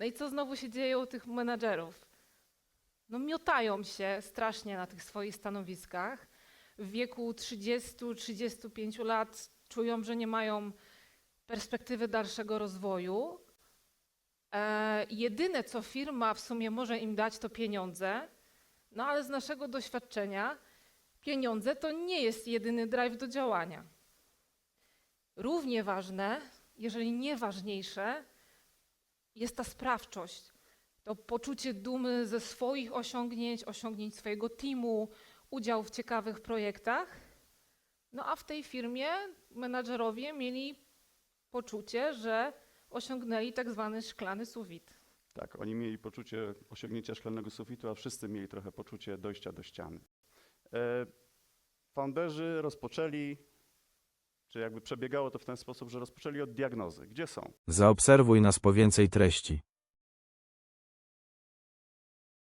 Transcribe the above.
No i co znowu się dzieje u tych menadżerów? No miotają się strasznie na tych swoich stanowiskach. W wieku 30-35 lat czują, że nie mają perspektywy dalszego rozwoju. E, jedyne, co firma w sumie może im dać, to pieniądze. No ale z naszego doświadczenia pieniądze to nie jest jedyny drive do działania. Równie ważne, jeżeli nie ważniejsze, jest ta sprawczość. To poczucie dumy ze swoich osiągnięć, osiągnięć swojego teamu, udział w ciekawych projektach. No a w tej firmie menadżerowie mieli poczucie, że osiągnęli tak zwany szklany sufit. Tak, oni mieli poczucie osiągnięcia szklanego sufitu, a wszyscy mieli trochę poczucie dojścia do ściany. E, founderzy rozpoczęli, czy jakby przebiegało to w ten sposób, że rozpoczęli od diagnozy. Gdzie są? Zaobserwuj nas po więcej treści.